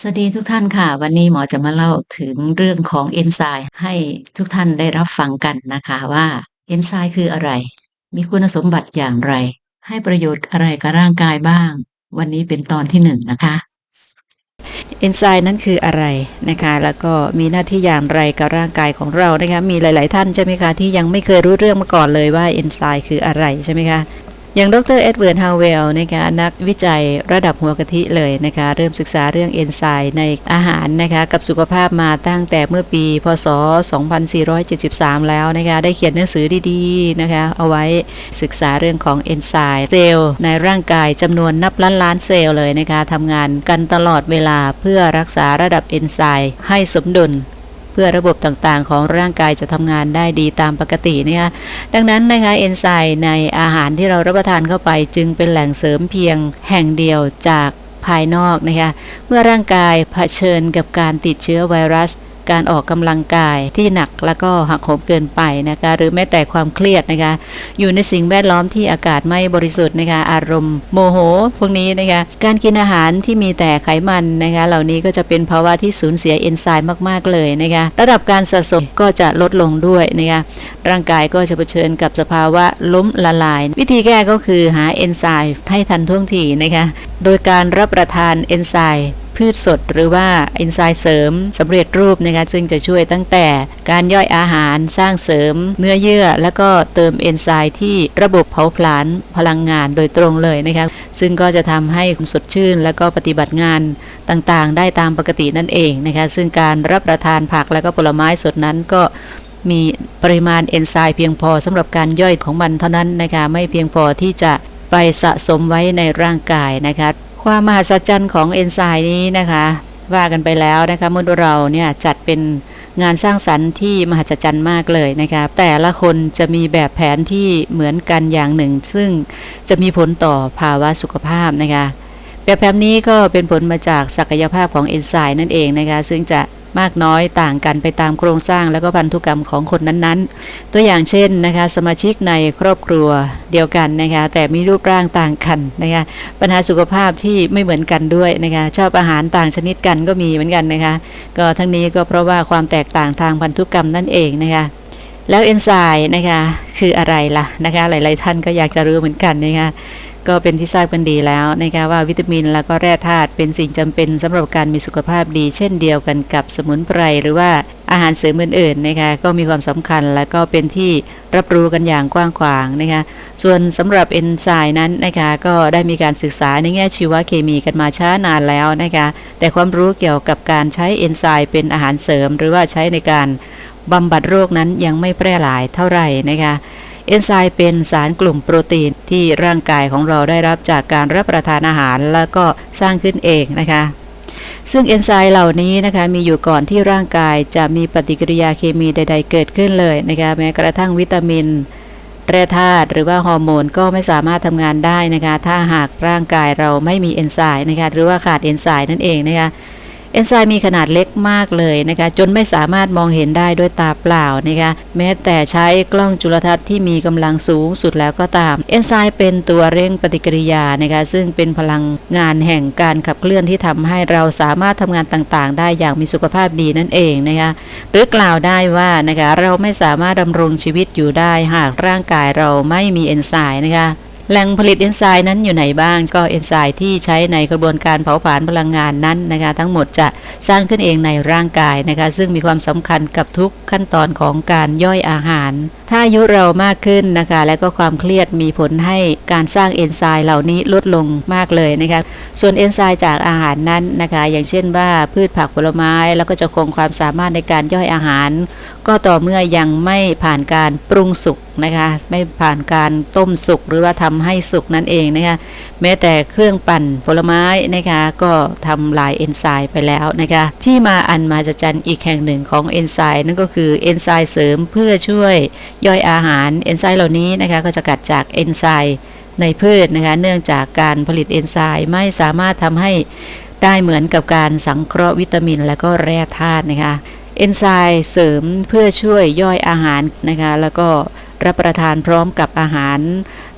สวัสดีทุกท่านค่ะ วันนี้หมอจะมาเล่าถึงเรื่องของเอนไซม์ให้ทุกท่านได้รับฟังกันนะคะว่าเอนไซม์คืออะไร มีคุณสมบัติอย่างไร ให้ประโยชน์อะไรกับร่างกายบ้าง วันนี้เป็นตอนที่หนึ่งนะคะเอนไซม์นั้นคืออะไรนะคะ แล้วก็มีหน้าที่อย่างไรกับร่างกายของเรานะคะ มีหลาย ๆ ท่านใช่ไหมคะที่ยังไม่เคยรู้เรื่องมาก่อนเลยว่าเอนไซม์คืออะไรใช่ไหมคะ อย่างดรเอ็ดเวิร์ดฮาวเวลนะคะนักวิจัยระดับหัวกะทิเลยนะคะ เริ่มศึกษาเรื่องเอนไซม์ในอาหารนะคะกับสุขภาพมาตั้งแต่เมื่อปี พศ 2473 แล้วนะคะได้เขียนหนังสือดีๆนะคะเอาไว้ศึกษาเรื่องของเอนไซม์เซลล์ในร่างกายจำนวนนับล้านล้านเซลล์เลยนะคะทำงานกันตลอดเวลาเพื่อรักษาระดับเอนไซม์ให้สมดุล พื่อระบบต่างๆ ของร่างกายจะทำงานได้ดีตามปกตินะคะดังนั้นนะคะเอนไซม์ในอาหารที่เรารับประทานเข้าไป จึงเป็นแหล่งเสริมเพียงแห่งเดียวจากภายนอกนะคะเมื่อร่างกายเผชิญกับการติดเชื้อไวรัส การออกกำลังกายที่หนักแล้วก็หักโหมเกินไปนะคะหรือแม้แต่ความเครียดนะคะอยู่ในสิ่งแวดล้อมที่อากาศไม่บริสุทธิ์นะคะอารมณ์โมโห พวกนี้นะคะการกินอาหารที่มีแต่ไขมันนะคะเหล่านี้ก็จะเป็นภาวะที่สูญเสียเอนไซม์มากๆเลยนะคะระดับการสะสมก็จะลดลงด้วยนะคะร่างกายก็จะเผชิญกับสภาวะล้มละลาย วิธีแก้ก็คือหาเอนไซม์ให้ทันท่วงทีนะคะโดยการรับประทานเอนไซม์ พืชสด หรือว่าเอนไซม์เสริมสำเร็จรูปนะคะซึ่งจะช่วยตั้งแต่การย่อยอาหารสร้างเสริม เนื้อเยื่อ แล้วก็เติมเอนไซม์ที่ระบบเผาผลาญพลังงานโดยตรงเลยนะคะซึ่งก็จะทำให้คุณสดชื่น แล้วก็ปฏิบัติงานต่างๆ ได้ตามปกตินั่นเองนะคะซึ่งการรับประทานผักและก็ผลไม้สดนั้นก็มีปริมาณเอนไซม์เพียงพอสำหรับการย่อยของมันเท่านั้นนะคะไม่เพียงพอที่จะไปสะสมไว้ในร่างกายนะคะ ความมหัศจรรย์ของเอนไซม์นี้นะคะ ว่ากันไปแล้วนะคะเมื่อเราเนี่ยจัดเป็นงานสร้างสรรค์ที่มหัศจรรย์มากเลยนะคะแต่ละคนจะมีแบบแผนที่เหมือนกันอย่างหนึ่ง ซึ่งจะมีผลต่อภาวะสุขภาพนะคะแบบแผนนี้ก็เป็นผลมาจากศักยภาพของเอนไซม์นั่นเองนะคะซึ่งจะ มากน้อยต่างกันไปตามโครงสร้างและก็พันธุกรรมของคนนั้นๆ ตัวอย่างเช่นนะคะ สมาชิกในครอบครัวเดียวกันนะคะ แต่มีรูปร่างต่างกันนะคะ ปัญหาสุขภาพที่ไม่เหมือนกันด้วยนะคะ ชอบอาหารต่างชนิดกันก็มีเหมือนกันนะคะ ก็ทั้งนี้ก็เพราะว่าความแตกต่างทางพันธุกรรมนั่นเองนะคะแล้วเอนไซม์นะคะคืออะไรล่ะนะคะ หลาย ๆ ท่านก็อยากจะรู้เหมือนกันนะคะ ก็เป็นที่ทราบกันดีแล้วนะคะว่าวิตามินแล้วก็แร่ธาตุเป็นสิ่งจำเป็นสำหรับการมีสุขภาพดี เช่นเดียวกันกับสมุนไพรหรือว่าอาหารเสริมอื่นๆนะคะก็มีความสำคัญและก็เป็นที่รับรู้กันอย่างกว้างขวางนะคะส่วนสำหรับเอนไซม์นั้นนะคะก็ได้มีการศึกษาในแง่ชีวเคมีกันมาช้านานแล้วนะคะแต่ความรู้เกี่ยวกับการใช้เอนไซม์เป็นอาหารเสริม หรือว่าใช้ในการบำบัดโรคนั้นยังไม่แพร่หลายเท่าไหร่นะคะ เอนไซม์เป็นสารกลุ่มโปรตีนที่ร่างกายของเราได้รับจากการรับประทานอาหาร แล้วก็สร้างขึ้นเองนะคะ ซึ่งเอนไซม์เหล่านี้นะคะมีอยู่ก่อนที่ร่างกายจะมีปฏิกิริยาเคมีใด ๆ เกิดขึ้นเลยนะคะแม้กระทั่งวิตามินแร่ธาตุหรือว่าฮอร์โมนก็ไม่สามารถทำงานได้นะคะ ถ้าหากร่างกายเราไม่มีเอนไซม์นะคะหรือว่าขาดเอนไซม์นั่นเองนะคะ เอนไซม์มีขนาดเล็กมากเลยนะคะ จนไม่สามารถมองเห็นได้ด้วยตาเปล่านะคะ แม้แต่ใช้กล้องจุลทรรศน์ที่มีกำลังสูงสุดแล้วก็ตาม เอนไซม์เป็นตัวเร่งปฏิกิริยานะคะ ซึ่งเป็นพลังงานแห่งการขับเคลื่อนที่ทำให้เราสามารถทำงานต่างๆ ได้อย่างมีสุขภาพดีนั่นเองนะคะหรือกล่าวได้ว่านะคะเราไม่สามารถดำรงชีวิตอยู่ได้หากร่างกายเราไม่มีเอนไซม์นะคะ แหล่งผลิตเอนไซม์นั้นอยู่ไหนบ้างก็เอนไซม์ที่ใช้ในกระบวนการเผาผลาญพลังงานนั้นนะคะทั้งหมดจะสร้างขึ้นเองในร่างกายนะคะ ซึ่งมีความสำคัญกับทุกขั้นตอนของการย่อยอาหาร ถ้าอายุเรามากขึ้นนะคะ และก็ความเครียดมีผลให้การสร้างเอนไซม์เหล่านี้ลดลงมากเลยนะคะส่วนเอนไซม์จากอาหารนั้นนะคะ อย่างเช่นว่าพืชผักผลไม้ แล้วก็จะคงความสามารถในการย่อยอาหาร ก็ต่อเมื่อยังไม่ผ่านการปรุงสุกนะคะ ไม่ผ่านการต้มสุกหรือว่าทำให้สุกนั่นเองนะคะ แม้แต่เครื่องปั่นผลไม้นะคะก็ทำลายเอนไซม์ไปแล้วนะคะ ที่มาอันมาจะจันอีกแห่งหนึ่งของเอนไซม์นั่นก็คือเอนไซม์เสริมเพื่อช่วยย่อยอาหารเอนไซม์เหล่านี้นะคะก็จะกัดจากเอนไซม์ในพืชนะคะ เนื่องจากการผลิตเอนไซม์ไม่สามารถทำให้ได้เหมือนกับการสังเคราะห์วิตามินและก็แร่ธาตุนะคะ เอนไซม์เสริมเพื่อช่วยย่อยอาหารนะคะแล้วก็รับประทานพร้อมกับอาหาร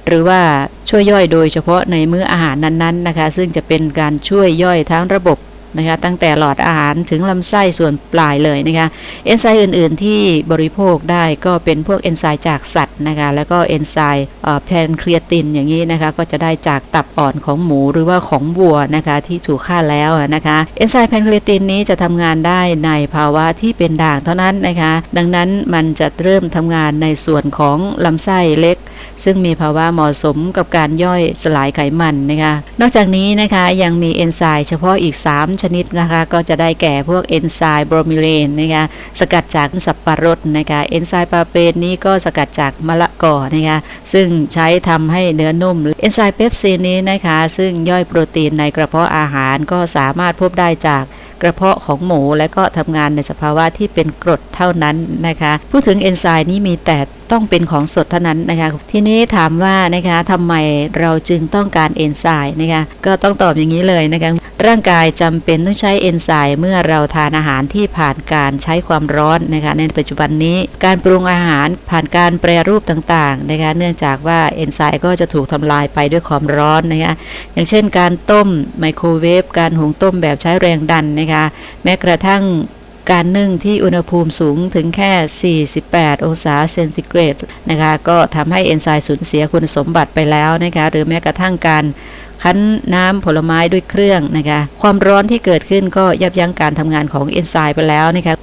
หรือว่าช่วยย่อยโดยเฉพาะในมื้ออาหารนั้นๆนะคะ ซึ่งจะเป็นการช่วยย่อยทั้งระบบ นะคะตั้งแต่หลอดอาหารถึงลำไส้ส่วนปลายเลยนะคะเอนไซม์อื่น ๆ ที่บริโภคได้ก็เป็นพวกเอนไซม์จากสัตว์นะคะแล้วก็เอนไซม์แพนเครียตินอย่างนี้นะคะก็จะได้จากตับอ่อนของหมูหรือว่าของวัวนะคะที่ถูกฆ่าแล้วนะคะเอนไซม์แพนเครียตินนี้จะทำงานได้ในภาวะที่เป็นด่างเท่านั้นนะคะดังนั้นมันจะเริ่มทำงานในส่วนของลำไส้เล็ก ซึ่งมีภาวะเหมาะสมกับการย่อยสลายไขมันนะคะนอกจากนี้นะคะยังมีเอนไซม์เฉพาะอีก 3ชนิดนะคะก็จะได้แก่พวกเอนไซม์โบรมิเลนนะคะสกัดจากสับปะรดนะคะเอนไซม์ปาเปนนี้ก็สกัดจากมะละกอนะคะซึ่งใช้ทำให้เนื้อนุ่มเอนไซม์เปปซีนนี้นะคะซึ่งย่อยโปรตีนในกระเพาะอาหารก็สามารถพบได้จากกระเพาะของหมูและก็ทำงานในสภาวะที่เป็นกรดเท่านั้นนะคะ พูดถึงเอนไซม์นี้มีแต่ ต้องเป็นของสดเท่านั้นนะคะ ทีนี้ถามว่านะคะทำไมเราจึงต้องการเอนไซม์นะคะก็ต้องตอบอย่างนี้เลยนะคะร่างกายจำเป็นต้องใช้เอนไซม์เมื่อเราทานอาหารที่ผ่านการใช้ความร้อนนะคะในปัจจุบันนี้การปรุงอาหารผ่านการแปรรูปต่างๆนะคะเนื่องจากว่าเอนไซม์ก็จะถูกทำลายไปด้วยความร้อนนะคะอย่างเช่นการต้มไมโครเวฟการหุงต้มแบบใช้แรงดันนะคะแม้กระทั่ง การนึ่งที่อุณหภูมิสูงถึงแค่ 48 องศาเซนติเกรดนะคะก็ทำให้เอนไซม์สูญเสียคุณสมบัติไปแล้วนะคะหรือแม้กระทั่งการคั้นน้ำผลไม้ด้วยเครื่องนะคะความร้อนที่เกิดขึ้นก็ยับยั้งการทำงานของเอนไซม์ไปแล้วนะคะ